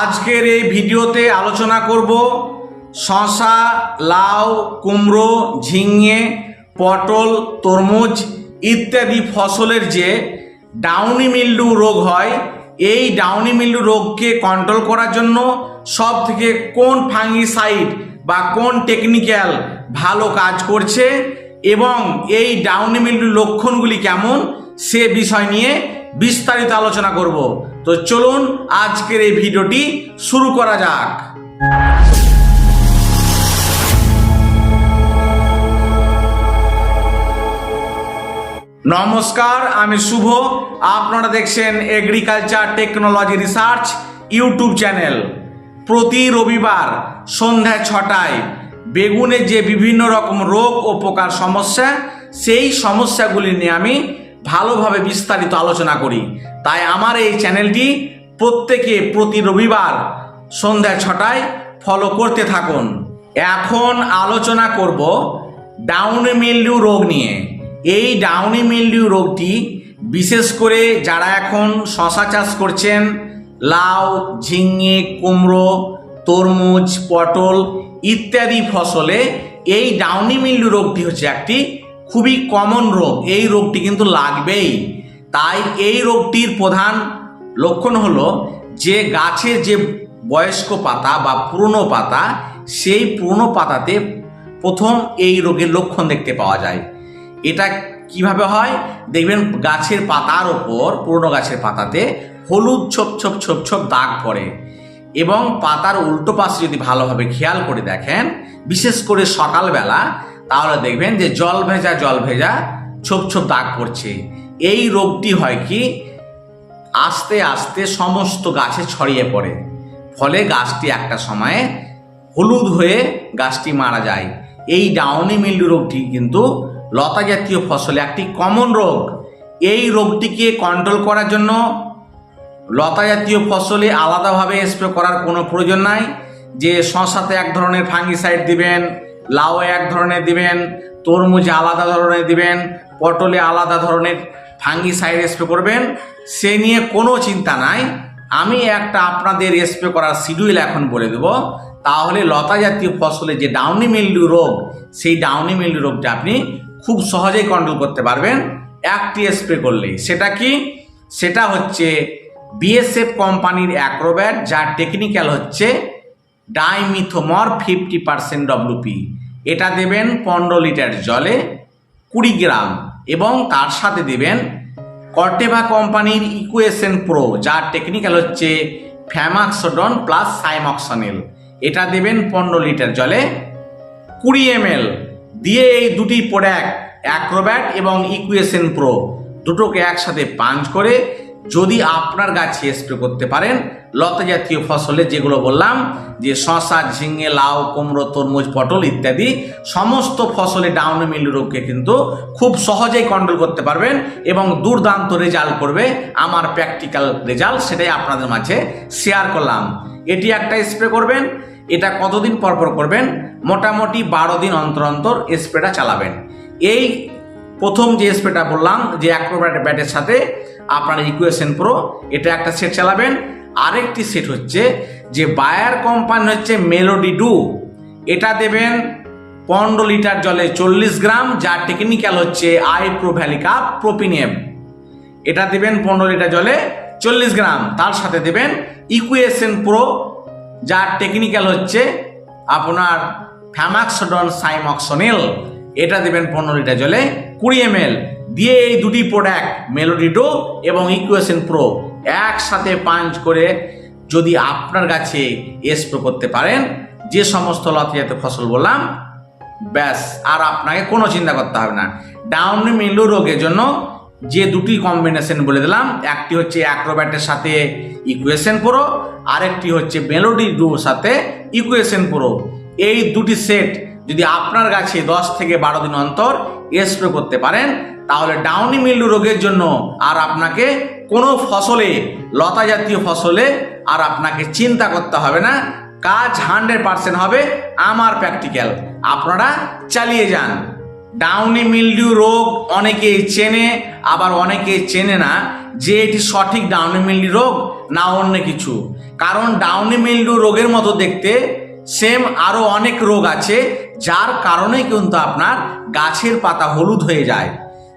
আজকের এই ভিডিওতে আলোচনা করব শশা লাউ, কুমড়ো, ঝিঙে, পটল, তরমুজ ইত্যাদি ফসলের যে ডাউনি মিল্ডু রোগ হয়, এই ডাউনি মিল্ডু রোগকে কন্ট্রোল করার জন্য সব থেকে কোন ফাঙ্গিসাইড বা কোন টেকনিক্যাল ভালো কাজ করছে এবং এই ডাউন মিল্ডুর লক্ষণগুলি কেমন সে বিষয় নিয়ে বিস্তারিত আলোচনা করব। তো চলুন আজকের এই ভিডিওটি শুরু করা যাক। নমস্কার, আমি শুভ। আপনারা দেখছেন agriculture technology research YouTube channel. প্রতি রবিবার সন্ধ্যা ছটায় বেগুনের যে বিভিন্ন রকম রোগ ও পোকার সমস্যা, সেই সমস্যাগুলি নিয়ে আমি ভালোভাবে বিস্তারিত আলোচনা করি। তাই আমার এই চ্যানেলটি প্রত্যেকে প্রতি রবিবার সন্ধ্যা ছটায় ফলো করতে থাকুন। এখন আলোচনা করব ডাউনি মিল্ডিউ রোগ নিয়ে। এই ডাউনি মিল্ডিউ রোগটি বিশেষ করে যারা এখন শশা চাষ করছেন, লাউ, ঝিঙে, কুমড়ো, তরমুজ, পটল ইত্যাদি ফসলে এই ডাউনি মিল্ডিউ রোগটি হচ্ছে একটি খুবই কমন রোগ। এই রোগটি কিন্তু লাগবেই। তাই এই রোগটির প্রধান লক্ষণ হলো যে গাছের যে বয়স্ক পাতা বা পুরনো পাতা, সেই পুরনো পাতাতে প্রথম এই রোগের লক্ষণ দেখতে পাওয়া যায়। এটা কীভাবে হয়? দেখবেন গাছের পাতার ওপর, পুরনো গাছের পাতাতে হলুদ ছোপ ছোপ ছোপ ছোপ দাগ পড়ে। এবং পাতার উল্টো পাশে যদি ভালোভাবে খেয়াল করে দেখেন, বিশেষ করে সকালবেলা, তাহলে দেখবেন যে জল ভেজা জল ভেজা, ছোপ ছোপ দাগ পড়ছে। এই রোগটি হয় কি? আস্তে আস্তে সমস্ত গাছে ছড়িয়ে পড়ে। ফলে গাছটি একটা সময়ে হলুদ হয়ে গাছটি মারা যায়। এই ডাউনি মিল্ডু রোগটি কিন্তু লতা জাতীয় ফসলে একটি কমন রোগ। এই রোগটিকে কন্ট্রোল করার জন্য লতা জাতীয় ফসলে আলাদাভাবে স্প্রে করার কোনো প্রয়োজন নাই। যে শশাতে এক ধরনের ফাঙ্গিসাইড দিবেন লাউ এক ধরনের দিবেন, তরমুজে আলাদা ধরনের দিবেন, পটলে আলাদা ধরনের ফাঙ্গিসাইড স্প্রে করবেন, সে নিয়ে কোনো চিন্তা নাই। আমি একটা আপনাদের স্প্রে করার শিডিউল এখন বলে দেব। তাহলে লতা জাতীয় ফসলে যে ডাউনি মিল্ডু রোগ, সেই ডাউনি মিল্ডু রোগটা আপনি খুব সহজেই কন্ট্রোল করতে পারবেন। একটি স্প্রে করলেই। সেটা কি? সেটা হচ্ছে বিএসএফ কোম্পানির অ্যাক্রোব্যাট, যার টেকনিক্যাল হচ্ছে ডাইমিথোমর ফিফটি পার্সেন্ট ডব্লুপি এটা দেবেন পনেরো লিটার জলে কুড়ি গ্রাম এবং তার সাথে দেবেন কর্টেভা কোম্পানির ইকুয়েশন প্রো যার টেকনিক্যাল হচ্ছে ফ্যামাক্সোডন প্লাস সাইমক্সনিল এটা দেবেন পনেরো লিটার জলে কুড়ি এমএল দিয়ে এই দুটি প্রোডাক্ট অ্যাক্রোব্যাট এবং ইকুয়েশন প্রো দুটোকে একসাথে পাঞ্চ করে যদি আপনার গাছে স্প্রে করতে পারেন, লতা জাতীয় ফসলে যেগুলো বললাম, যে শশা ঝিঙে, লাউ, কুমড়ো, তরমুজ, পটল ইত্যাদি, সমস্ত ফসলে ডাউন মিল রোগকে কিন্তু খুব সহজেই কন্ট্রোল করতে পারবেন এবং দুর্দান্ত রেজাল্ট করবে। আমার প্র্যাকটিক্যাল রেজাল্ট সেটাই আপনাদের মাঝে শেয়ার করলাম। এটি একটা স্প্রে করবেন, এটা কতদিন পর পর করবেন? মোটামুটি বারো দিন অন্তর অন্তর স্প্রেটা চালাবেন। এই প্রথম যে স্প্রেটা বললাম, যে অ্যাক্রোব্যাট ব্যাটের সাথে আপনার ইকুয়েশন প্রো এটা একটা সেট চালাবেন। আরেকটি সেট হচ্ছে যে বায়ার কোম্পানি হচ্ছে মেলোডি ডু এটা দেবেন পনেরো লিটার জলে চল্লিশ গ্রাম, যার টেকনিক্যাল হচ্ছে আই প্রো প্রোভ্যালিকা প্রোপিনেম এটা দেবেন পনেরো লিটার জলে চল্লিশ গ্রাম, তার সাথে দেবেন ইকুয়েশন প্রো যার টেকনিক্যাল হচ্ছে আপনার ফ্যামাক্সডন সাইমক্সনিল। এটা দেবেন পনেরো লিটার জলে কুড়ি এম দিয়ে এই দুটি প্রোডাক্ট মেলোডিডো এবং ইকুয়েশন প্রো একসাথে পাঞ্চ করে যদি আপনার গাছে স্প্রে করতে পারেন, যে সমস্ত লতাজাত ফসল বললাম, ব্যাস, আর আপনাকে কোনো চিন্তা করতে হবে না। ডাউন মিলু রোগের জন্য যে দুটি কম্বিনেশন বলে দিলাম, একটি হচ্ছে অ্যাক্রোব্যাটের সাথে ইকুয়েশন প্রো আরেকটি হচ্ছে মেলোডি ডুর সাথে ইকুয়েশন প্রো এই দুটি সেট যদি আপনার গাছে দশ থেকে বারো দিন অন্তর স্প্রে করতে পারেন তাহলে ডাউনি মিল্ডু রোগের জন্য আর আপনাকে কোনো ফসলে লতা জাতীয় ফসলে আর আপনাকে চিন্তা করতে হবে না। কাজ হান্ড্রেড পার্সেন্ট হবে আমার প্র্যাকটিক্যাল আপনারা চালিয়ে যান। ডাউনি মিল্ডিউ রোগ অনেকেই চেনে, আবার অনেকে চেনে না যে এটি সঠিক ডাউনি মিল্ডিউ রোগ না অন্য কিছু। কারণ ডাউনি মিল্ডিউ রোগের মতো দেখতে সেম আরও অনেক রোগ আছে, যার কারণে কিন্তু আপনার গাছের পাতা হলুদ হয়ে যায়।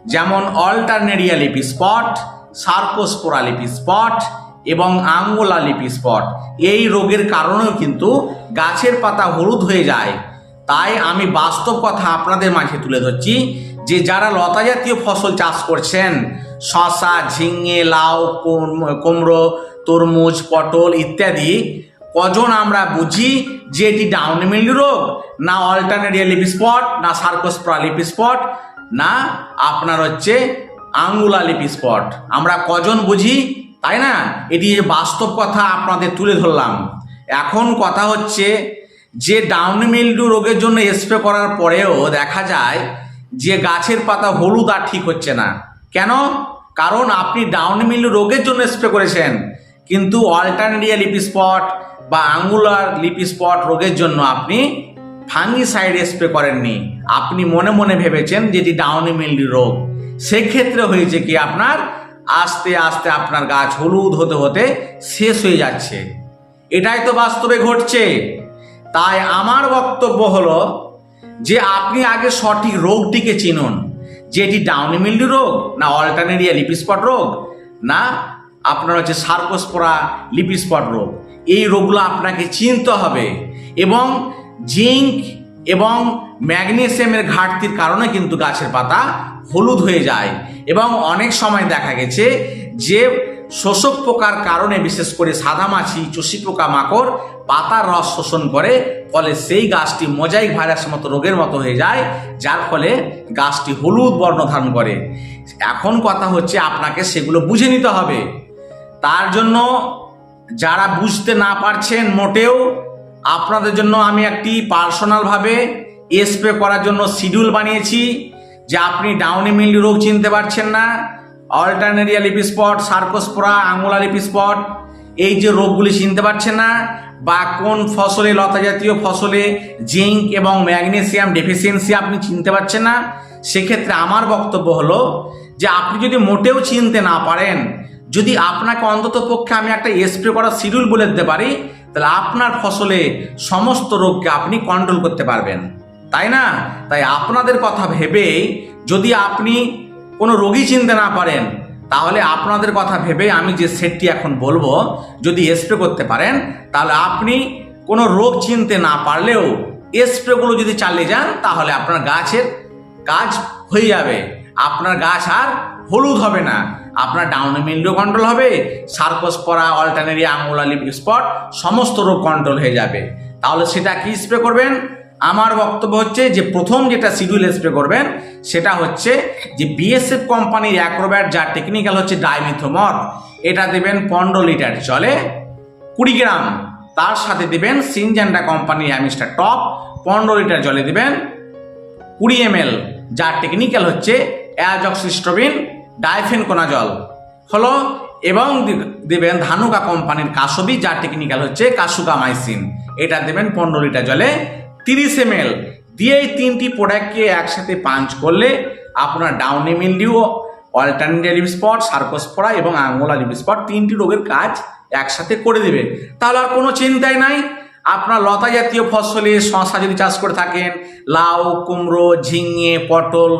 যেমন অল্টারনেরিয়া লিপি স্পট সার্কোস্পোরা লিপি স্পট এবং আঙ্গোলা লিপি স্পট। এই রোগের কারণেও কিন্তু গাছের পাতা হলুদ হয়ে যায়। তাই আমি বাস্তব কথা আপনাদের মাঝে তুলে ধরছি যে যারা লতা জাতীয় ফসল চাষ করছেন, শশা, ঝিঙে, লাউ, কুম- কুমড়ো, তরমুজ, পটল ইত্যাদি, কজন আমরা বুঝি যে এটি ডাউনমিল রোগ, না অল্টারনেরিয়া লিপি স্পট, না সার্কোস্প্রা লিপি স্পট না, আপনার হচ্ছে আঙ্গুলা লিপি স্পট আমরা কজন বুঝি? তাই না? এটি যে বাস্তব কথা আপনাদের তুলে ধরলাম। এখন কথা হচ্ছে যে ডাউন মিল্ডু রোগের জন্য স্প্রে করার পরেও দেখা যায় যে গাছের পাতা হলুদ আর ঠিক হচ্ছে না। কেন? কারণ আপনি ডাউন মিল্ডু রোগের জন্য স্প্রে করেছেন। কিন্তু অল্টারনেরিয়া লিপি স্পট বা আঙ্গুলার লিপি স্পট রোগের জন্য আপনি ফাঙ্গিসাইড স্প্রে করেননি। আপনি মনে মনে ভেবেছেন যে এটি ডাউনি মিল্ডি রোগ। সেক্ষেত্রে হয়েছে কি আপনার? আস্তে আস্তে আপনার গাছ হলুদ হতে হতে শেষ হয়ে যাচ্ছে। এটাই তো বাস্তবে ঘটছে। তাই আমার বক্তব্য হলো যে আপনি আগে সঠিক রোগটিকে চিনুন। যে এটি ডাউনি মিল্ডি রোগ না অল্টারনেরিয়া লিপিস্পট রোগ না আপনার হচ্ছে সার্কোস্পোরা লিপিস্পট রোগ। এই রোগগুলো আপনাকে চিনতে হবে এবং জিঙ্ক এবং ম্যাগনেসিয়ামের ঘাটতির কারণে কিন্তু গাছের পাতা হলুদ হয়ে যায়। এবং অনেক সময় দেখা গেছে যে শোষক পোকার কারণে, বিশেষ করে সাদামাছি চষি পোকা, মাকড় পাতার রস শোষণ করে, ফলে সেই গাছটি মোজাইক ভাইরাসের মতো রোগের মতো হয়ে যায়, যার ফলে গাছটি হলুদ বর্ণ ধারণ করে। এখন কথা হচ্ছে আপনাকে সেগুলো বুঝে নিতে হবে। তার জন্য যারা বুঝতে না পারছেন মোটেও আপনাদের জন্য আমি একটি পার্সোনালভাবে স্প্রে করার জন্য শিডিউল বানিয়েছি যে আপনি ডাউনি মিল রোগ চিনতে পারছেন না অল্টারনেরিয়া লিপি স্পট সার্কোস্পোরা আঙুলা লিপি স্পট এই যে রোগগুলি চিনতে পারছেন না বা কোন ফসলে, লতা জাতীয় ফসলে জিঙ্ক এবং ম্যাগনেসিয়াম ডেফিসিয়েন্সি আপনি চিনতে পারছেন না, সেক্ষেত্রে আমার বক্তব্য হলো যে আপনি যদি মোটেও চিনতে না পারেন, যদি আপনাকে অন্তত পক্ষে আমি একটা স্প্রে করার শিডিউল বলে দিতে পারি তাহলে আপনার ফসলে সমস্ত রোগকে আপনি কন্ট্রোল করতে পারবেন। তাই না? তাই আপনাদের কথা ভেবেই যদি আপনি কোনো রোগী চিনতে না পারেন, তাহলে আপনাদের কথা ভেবে আমি যে সেটটি এখন বলব, যদি স্প্রে করতে পারেন, তাহলে আপনি কোনো রোগ চিনতে না পারলেও স্প্রেগুলো যদি চালিয়ে যান, তাহলে আপনার গাছের কাজ হয়ে যাবে। আপনার গাছ আর হলুদ হবে না। আপনার ডাউন মিল্ডিও কন্ট্রোল হবে cercospora alternaria angular leaf spot সমস্ত রোগ কন্ট্রোল হয়ে যাবে। তাহলে সেটা কি স্প্রে করবেন? আমার বক্তব্য হচ্ছে যে প্রথম যেটা শিডিউল স্প্রে করবেন, সেটা হচ্ছে যে বিএসএফ কোম্পানির অ্যাক্রোব্যাট যার টেকনিক্যাল হচ্ছে ডাইমিথোমর এটা দেবেন পনেরো লিটার জলে কুড়ি গ্রাম। তার সাথে দেবেন সিনজেন্ডা কোম্পানির অ্যামিস্টার টপ পনেরো লিটার জলে দেবেন কুড়ি এম যার টেকনিক্যাল হচ্ছে অ্যাজক্সিস্ট্রবিন ডাইফেনকোনাজল হলো এবং দেবেন ধানুকা কোম্পানির কাসবি যার টেকনিক্যাল হচ্ছে কাসুকা মাইসিন। এটা দেবেন পনেরো লিটার জলে তিরিশ এম এল দিয়ে এই তিনটি প্রোডাক্টকে একসাথে পাঞ্চ করলে আপনার downy mildew alternaria spot cercospora এবং আঙ্গোলা লিপ স্পট তিনটি রোগের কাজ একসাথে করে দেবে। তাহলে আর কোনো চিন্তাই নাই। আপনার লতা জাতীয় ফসলে শশা যদি চাষ করে থাকেন, লাউ, কুমড়ো, ঝিঙে, পটল,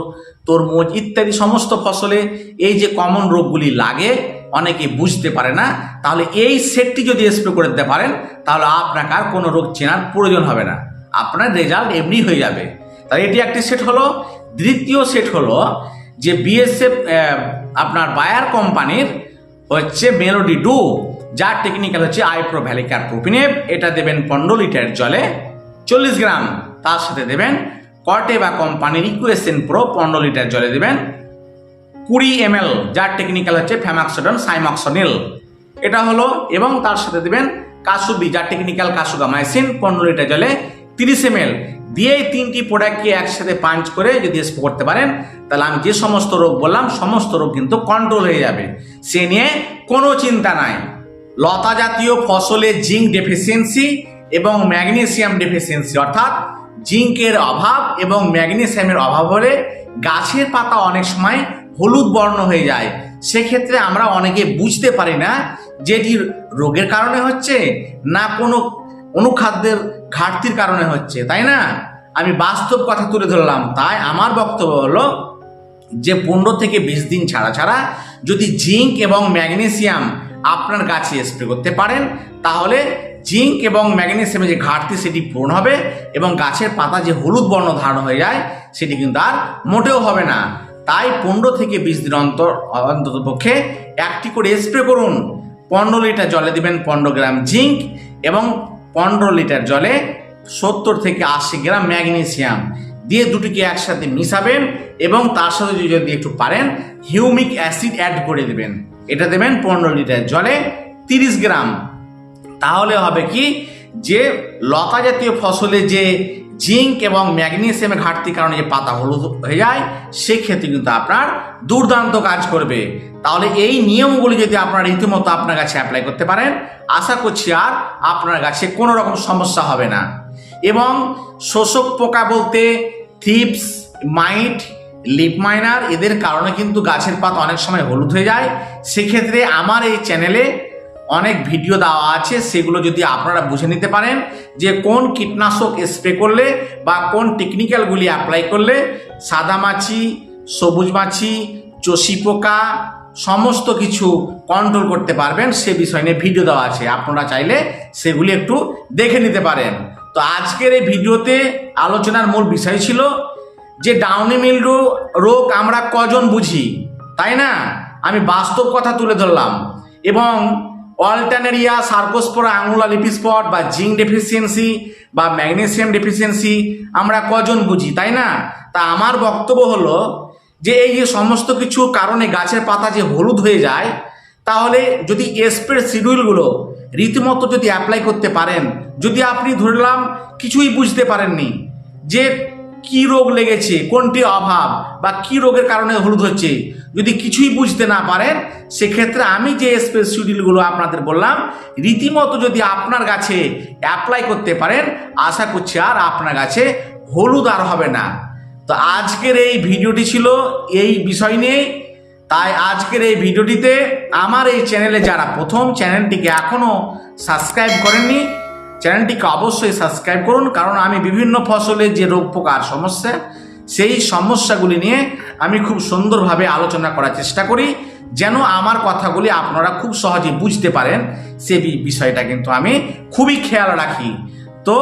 তরমুজ ইত্যাদি সমস্ত ফসলে এই যে কমন রোগগুলি লাগে, অনেকে বুঝতে পারে না, তাহলে এই সেটটি যদি স্প্রে করে দিতে পারেন, তাহলে আপনাকে আর কোনো রোগ চেনার প্রয়োজন হবে না। আপনার রেজাল্ট এমনি হয়ে যাবে। তাহলে এটি একটি সেট হলো। দ্বিতীয় সেট হলো যে বিএসএফ আপনার বায়ার কোম্পানির হচ্ছে মেলোডি ডু যার টেকনিক্যাল হচ্ছে আইপ্রো ভ্যালিকার প্রোপিনেভ এটা দেবেন পনেরো লিটার জলে চল্লিশ গ্রাম। তার সাথে দেবেন কর্টেবা কোম্পানির ইকুয়েশন প্রো পনেরো লিটার জলে দেবেন কুড়ি এম এল যার টেকনিক্যাল হচ্ছে ফ্যামাক্সোডন সাইমক্সোনিল। এটা হলো এবং তার সাথে দেবেন কাসুবি, যার টেকনিক্যাল কাসুগামাইসিন পনেরো লিটার জলে তিরিশ এম এল দিয়ে এই তিনটি প্রোডাক্টকে একসাথে পাঞ্চ করে যদি স্প্রে করতে পারেন, তাহলে আমি যে সমস্ত রোগ বললাম, সমস্ত রোগ কিন্তু কন্ট্রোল হয়ে যাবে। সে নিয়ে কোনো চিন্তা নাই। লতা জাতীয় ফসলে জিঙ্ক ডেফিসিয়েন্সি এবং ম্যাগনেসিয়াম ডেফিসিয়েন্সি, অর্থাৎ জিঙ্কের অভাব এবং ম্যাগনেসিয়ামের অভাব হলে গাছের পাতা অনেক সময় হলুদ বর্ণ হয়ে যায়। সেক্ষেত্রে আমরা অনেকে বুঝতে পারি না যে এটি রোগের কারণে হচ্ছে না কোনো অনুখাদ্যের ঘাটতির কারণে হচ্ছে, তাই না? আমি বাস্তব কথা তুলে ধরলাম। তাই আমার বক্তব্য হলো যে পনেরো থেকে বিশ দিন ছাড়া ছাড়া যদি জিঙ্ক এবং ম্যাগনেসিয়াম আপনার গাছে স্প্রে করতে পারেন, তাহলে জিঙ্ক এবং ম্যাগনেসিয়ামের যে ঘাটতি সেটি পূরণ হবে এবং গাছের পাতা যে হলুদ বর্ণ ধারণ হয়ে যায়, সেটি কিন্তু আর মোটেও হবে না। তাই পনেরো থেকে বিশ দিন অন্তর, অন্তত পক্ষে একটি করে স্প্রে করুন। পনেরো লিটার জলে দিবেন পনেরো গ্রাম জিঙ্ক এবং পনেরো লিটার জলে সত্তর থেকে আশি গ্রাম ম্যাগনেসিয়াম দিয়ে দুটিকে একসাথে মিশাবেন এবং তার সাথে যদি যদি একটু পারেন হিউমিক অ্যাসিড অ্যাড করে দেবেন। এটা দেবেন পনেরো লিটার জলে তিরিশ গ্রাম। তাহলে হবে কি? যে লতা জাতীয় ফসলে যে জিঙ্ক এবং ম্যাগনেসিয়ামের ঘাটতির কারণে যে পাতা হলুদ হয়ে যায় সেক্ষেত্রে কিন্তু আপনার দুর্দান্ত কাজ করবে। তাহলে এই নিয়মগুলি যদি আপনারা রীতিমতো আপনার কাছে অ্যাপ্লাই করতে পারেন, আশা করছি আর আপনার গাছে কোনো রকম সমস্যা হবে না। এবং শোষক পোকা বলতে থিপস মাইট লিপ মাইনার এদের কারণে কিন্তু গাছের পাতা অনেক সময় হলুদ হয়ে যায়। সেক্ষেত্রে আমার এই চ্যানেলে অনেক ভিডিও দেওয়া আছে, সেগুলো যদি আপনারা বুঝে নিতে পারেন যে কোন কীটনাশক স্প্রে করলে বা কোন টেকনিক্যালগুলি অ্যাপ্লাই করলে সাদা মাছি, সবুজ মাছি, চষি পোকা, সমস্ত কিছু কন্ট্রোল করতে পারবেন, সে বিষয় নিয়ে ভিডিও দেওয়া আছে। আপনারা চাইলে সেগুলি একটু দেখে নিতে পারেন। তো আজকের এই ভিডিওতে আলোচনার মূল বিষয় ছিল যে ডাউনি মিল্ডু রোগ আমরা কজন বুঝি? তাই না? আমি বাস্তব কথা তুলে ধরলাম। এবং অল্টানেরিয়া সার্কোস্পোরা আঙুলা লিপিস্পট বা জিঙ্ক ডেফিসিয়েন্সি বা ম্যাগনেসিয়াম ডেফিসিয়েন্সি আমরা কজন বুঝি, তাই না? তা আমার বক্তব্য হলো যে এই যে সমস্ত কিছু কারণে গাছের পাতা যে হলুদ হয়ে যায়, তাহলে যদি স্প্রে শিডিউলগুলো রীতিমতো যদি অ্যাপ্লাই করতে পারেন, যদি আপনি ধরলাম কিছুই বুঝতে পারেননি যে কি রোগ লেগেছে? কোনটি অভাব? বা কি রোগের কারণে হলুদ হচ্ছে? যদি কিছুই বুঝতে না পারেন, সেক্ষেত্রে আমি যে স্পেস শিডিউলগুলো আপনাদের বললাম, রীতিমতো যদি আপনার গাছে অ্যাপ্লাই করতে পারেন, আশা করছি আর আপনার গাছে হলুদ আর হবে না। তো আজকের এই ভিডিওটি ছিল এই বিষয় নিয়ে। তাই আজকের এই ভিডিওটিতে আমার এই চ্যানেলে যারা প্রথম চ্যানেলটিকে এখনও সাবস্ক্রাইব করেননি চ্যানেলটিকে অবশ্যই সাবস্ক্রাইব করুন, কারণ আমি বিভিন্ন ফসলের যে রোগ পোকার সমস্যা, সেই সমস্যাগুলি নিয়ে আমি খুব সুন্দরভাবে আলোচনা করার চেষ্টা করি, যেন আমার কথাগুলি আপনারা খুব সহজে বুঝতে পারেন। সে বিষয়টা কিন্তু আমি খুবই খেয়াল রাখি। তো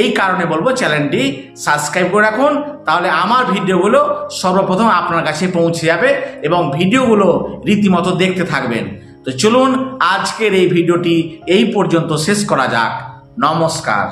এই কারণে বলব চ্যানেলটি সাবস্ক্রাইব করে রাখুন, তাহলে আমার ভিডিওগুলো সর্বপ্রথম আপনার কাছে পৌঁছে যাবে এবং ভিডিওগুলো রীতিমতো দেখতে থাকবেন। তো চলুন, আজকের এই ভিডিওটি এই পর্যন্ত শেষ করা যাক। নমস্কার